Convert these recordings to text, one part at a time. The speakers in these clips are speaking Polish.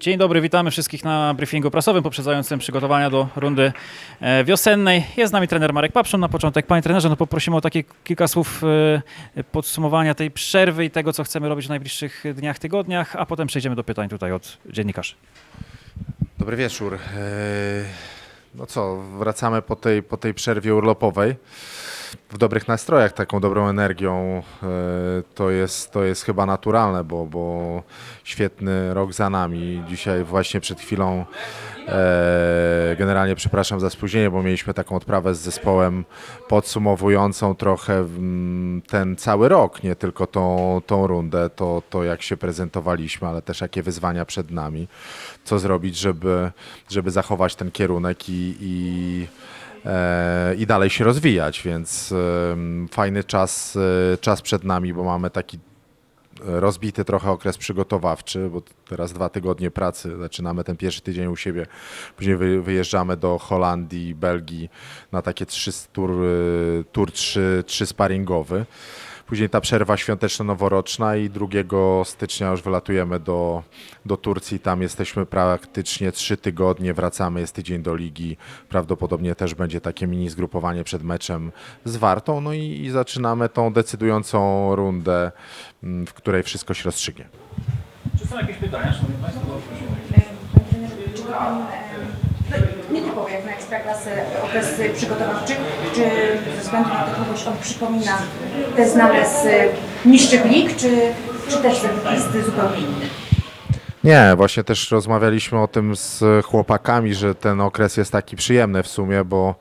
Dzień dobry, witamy wszystkich na briefingu prasowym poprzedzającym przygotowania do rundy e, wiosennej. Jest z nami trener Marek Papszun. Na początek, panie trenerze, no poprosimy o takie kilka słów e, podsumowania tej przerwy i tego, co chcemy robić w najbliższych dniach, tygodniach, a potem przejdziemy do pytań tutaj od dziennikarzy. Dobry wieczór. Eee, No co, wracamy po tej, po tej przerwie urlopowej w dobrych nastrojach, taką dobrą energią. Eee, To jest, to jest chyba naturalne, bo, bo świetny rok za nami. Dzisiaj właśnie przed chwilą eee, generalnie przepraszam za spóźnienie, bo mieliśmy taką odprawę z zespołem podsumowującą trochę ten cały rok, nie tylko tą, tą rundę, to, to jak się prezentowaliśmy, ale też jakie wyzwania przed nami co zrobić, żeby, żeby zachować ten kierunek i, i, e, i dalej się rozwijać, więc fajny czas, e, czas przed nami, bo mamy taki rozbity trochę okres przygotowawczy, bo teraz dwa tygodnie pracy, zaczynamy ten pierwszy tydzień u siebie, później wy, wyjeżdżamy do Holandii, Belgii na takie trzy tur, tur trzy, trzy sparingowy. Później ta przerwa świąteczno-noworoczna i 2 stycznia już wylatujemy do, do Turcji. Tam jesteśmy praktycznie trzy tygodnie, wracamy, jest tydzień do ligi. Prawdopodobnie też będzie takie mini zgrupowanie przed meczem z Wartą. No i, i zaczynamy tą decydującą rundę, mm, w której wszystko się rozstrzygnie. Czy są jakieś pytania, szanowni państwo? Czy pan e, nietypowy jak na ekstraklasę okres przygotowawczy, czy ze względu na to kogoś on przypomina te znane z lig, czy, czy też jest zupełnie inny? Nie, właśnie też rozmawialiśmy o tym z chłopakami, że ten okres jest taki przyjemny w sumie, bo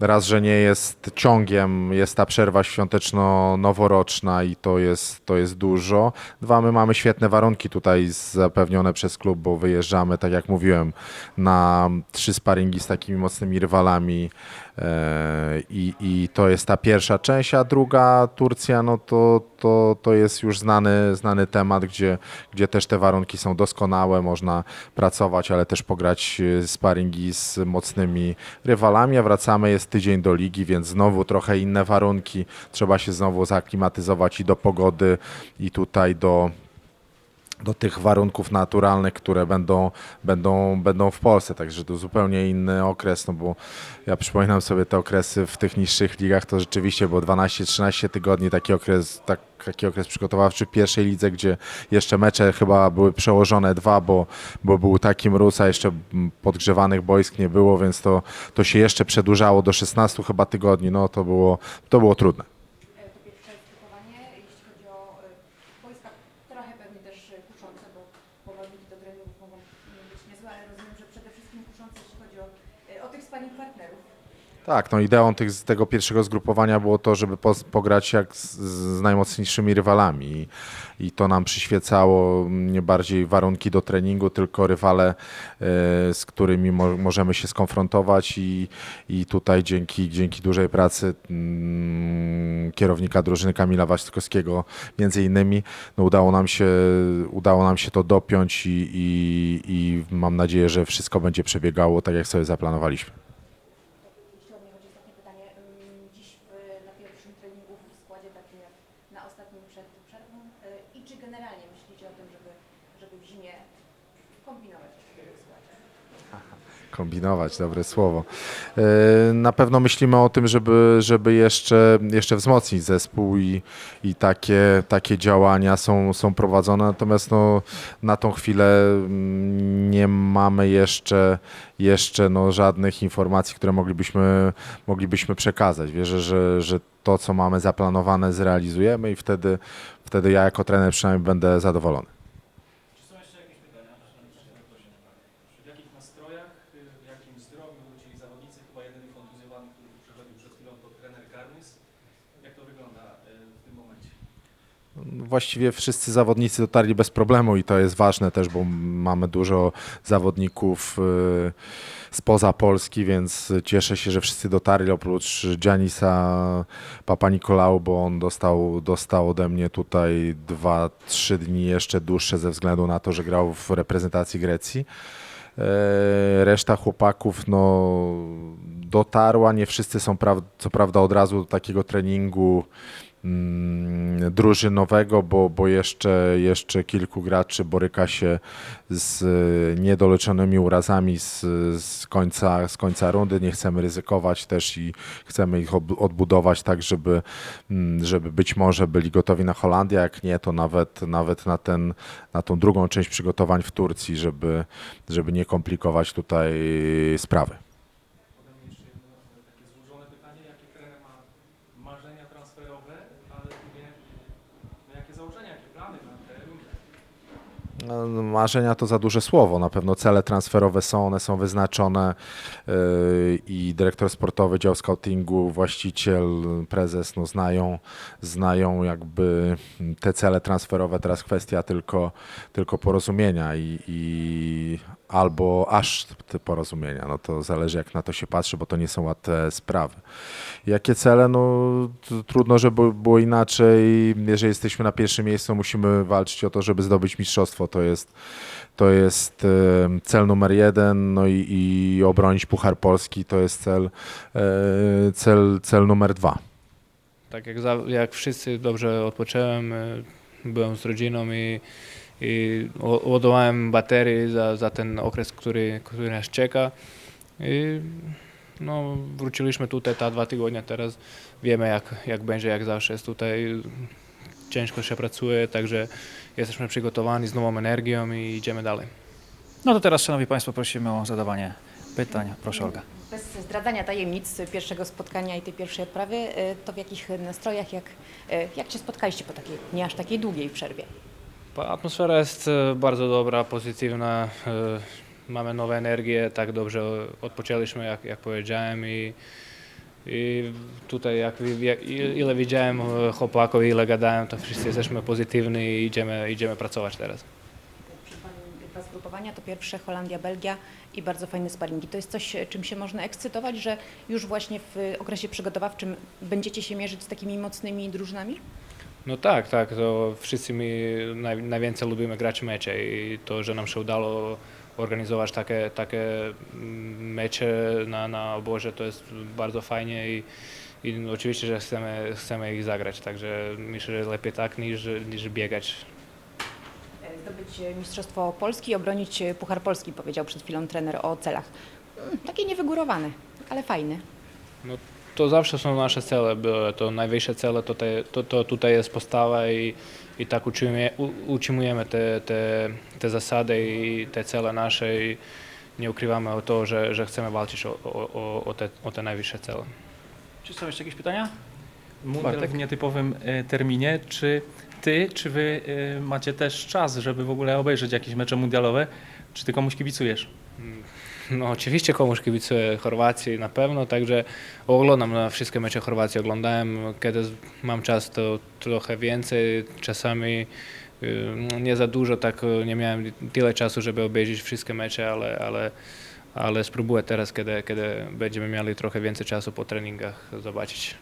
raz, że nie jest ciągiem, jest ta przerwa świąteczno-noworoczna i to jest, to jest dużo. Dwa, my mamy świetne warunki tutaj zapewnione przez klub, bo wyjeżdżamy, tak jak mówiłem, na trzy sparingi z takimi mocnymi rywalami e, i, i to jest ta pierwsza część, a druga Turcja, no to, to, to jest już znany, znany temat, gdzie, gdzie też te warunki są doskonałe, można pracować, ale też pograć e, sparingi z mocnymi rywalami, a wracamy, jest tydzień do ligi, więc znowu trochę inne warunki, trzeba się znowu zaaklimatyzować i do pogody i tutaj do do tych warunków naturalnych, które będą, będą, będą w Polsce. Także to zupełnie inny okres, no bo ja przypominam sobie te okresy w tych niższych ligach, to rzeczywiście było 12-13 tygodni, taki okres, tak, taki okres przygotowawczy w pierwszej lidze, gdzie jeszcze mecze chyba były przełożone dwa, bo, bo był taki mróz, a jeszcze podgrzewanych boisk nie było, więc to, to się jeszcze przedłużało do 16 chyba tygodni, no to było, to było trudne. To pierwsze zgrupowanie, jeśli chodzi o e, wojska, trochę pewnie też e, kuszące, bo powodniki do treningów mogą być niezłe, ale rozumiem, że przede wszystkim kuszące, jeśli chodzi o, e, o tych sparring partnerów. Tak, no ideą tych, tego pierwszego zgrupowania było to, żeby pos- pograć jak z, z najmocniejszymi rywalami I, i to nam przyświecało nie bardziej warunki do treningu, tylko rywale, e, z którymi mo- możemy się skonfrontować i, i tutaj dzięki, dzięki dużej pracy mm, kierownika drużyny Kamila Waśtkowskiego między innymi no udało, nam się, udało nam się to dopiąć i, i, i mam nadzieję, że wszystko będzie przebiegało tak, jak sobie zaplanowaliśmy. Jeśli o mnie chodzi ostatnie pytanie, ym, dziś w, na pierwszym treningu w składzie takim jak na ostatnim przed przerwą y, i czy generalnie myślicie o tym, żeby, żeby w zimie kombinować w takim składzie? Kombinować, dobre słowo. E, Na pewno myślimy o tym, żeby, żeby jeszcze, jeszcze wzmocnić zespół i, i takie, takie działania są, są prowadzone, natomiast no, na tą chwilę mm, nie mamy jeszcze, jeszcze no, żadnych informacji, które moglibyśmy, moglibyśmy przekazać. Wierzę, że, że to, co mamy zaplanowane, zrealizujemy i wtedy, wtedy ja jako trener przynajmniej będę zadowolony. Czy są jeszcze jakieś pytania? W jakich nastrojach, w jakim zdrowiu wrócili zawodnicy? Chyba jedyny kontuzjowany, który przechodził przed chwilą, to trener Karnys. Jak to wygląda e, w tym momencie? Właściwie wszyscy zawodnicy dotarli bez problemu i to jest ważne też, bo mamy dużo zawodników y, spoza Polski, więc cieszę się, że wszyscy dotarli oprócz Giannisa Papa Nikolał, bo on dostał, dostał ode mnie tutaj 2-3 dni jeszcze dłuższe ze względu na to, że grał w reprezentacji Grecji. E, Reszta chłopaków no, dotarła, nie wszyscy są co prawda od razu do takiego treningu drużynowego, bo, bo jeszcze, jeszcze kilku graczy boryka się z niedoleczonymi urazami z, z, końca, z końca rundy. Nie chcemy ryzykować też i chcemy ich odbudować tak, żeby, mm, żeby być może byli gotowi na Holandię, jak nie, to nawet, nawet na, ten, na tą drugą część przygotowań w Turcji, żeby, żeby nie komplikować tutaj sprawy. takie złożone pytanie, jakie trener ma marzenia transferowe, ale również no, jakie założenia, jakie plany na tę rundę. No, Marzenia to za duże słowo. Na pewno cele transferowe są, one są wyznaczone yy, i dyrektor sportowy, dział scoutingu, właściciel, prezes no, znają, znają jakby te cele transferowe. Teraz kwestia tylko, tylko porozumienia i, i albo aż te porozumienia. No to zależy jak na to się patrzy, bo to nie są łatwe sprawy. Jakie cele? No trudno, żeby było inaczej. Jeżeli jesteśmy na pierwszym miejscu, musimy walczyć o to, żeby zdobyć mistrzostwo. To jest, to jest em, cel numer jeden, no i, i obronić Puchar Polski to jest cel, e, cel, cel numer dwa. Tak jak, za, jak wszyscy dobrze odpocząłem, y, byłem z rodziną i, i ładowałem baterii za, za ten okres, który, który nas czeka. I no, wróciliśmy tutaj ta dwa tygodnie teraz. Wiemy jak, jak będzie, jak zawsze jest tutaj. Ciężko się pracuje, także jesteśmy przygotowani z nową energią i idziemy dalej. No to teraz, Szanowni Państwo, prosimy o zadawanie pytań. Proszę Olga. Bez zdradzania tajemnic pierwszego spotkania i tej pierwszej odprawy, y, to w jakich nastrojach, jak, y, jak Cię spotkaliście po takiej nie aż takiej długiej przerwie? Atmosfera jest e, bardzo dobra, pozytywna. Mamy nowe energię, tak dobrze odpoczęliśmy, jak, jak powiedziałem. I, I tutaj, jak, ile widziałem e, chłopaków, ile gadałem, to wszyscy jesteśmy pozytywni i idziemy, idziemy pracować teraz. Dwa zgrupowania to pierwsze Holandia, Belgia i bardzo fajne sparingi. To jest coś, czym się można ekscytować, że już właśnie w okresie przygotowawczym będziecie się mierzyć z takimi mocnymi drużynami? No tak, tak, to wszyscy my naj, najwięcej lubimy grać mecze i to, że nam się udało organizować takie, takie mm, mecze na, na oborze, to jest bardzo fajnie i, i oczywiście, że chcemy, chcemy ich zagrać, także myślę, że lepiej tak niż, niż biegać. E, Zdobyć Mistrzostwo Polski, obronić Puchar Polski, powiedział przed chwilą trener o celach. Mm, Takie niewygórowane, ale fajne. To zawsze są nasze cele, były to najwyższe cele, to, te, to, to tutaj jest postawa i, i tak utrzymuje, u- utrzymujemy te, te, te zasady i te cele nasze i nie ukrywamy o to, że, że chcemy walczyć o, o, o, te, o te najwyższe cele. Czy są jeszcze jakieś pytania? Mundial w nietypowym e, terminie. Czy ty, czy wy e, macie też czas, żeby w ogóle obejrzeć jakieś mecze mundialowe? Czy ty komuś kibicujesz? No oczywiście komuś kibicuję Chorwacji na pewno, także oglądam na wszystkie mecze Chorwacji, oglądałem, kiedy mam czas to trochę więcej, czasami y, no, nie za dużo, tak y, nie miałem tyle czasu, żeby obejrzeć wszystkie mecze, ale, ale, ale spróbuję teraz, kiedy, kiedy będziemy mieli trochę więcej czasu po treningach zobaczyć.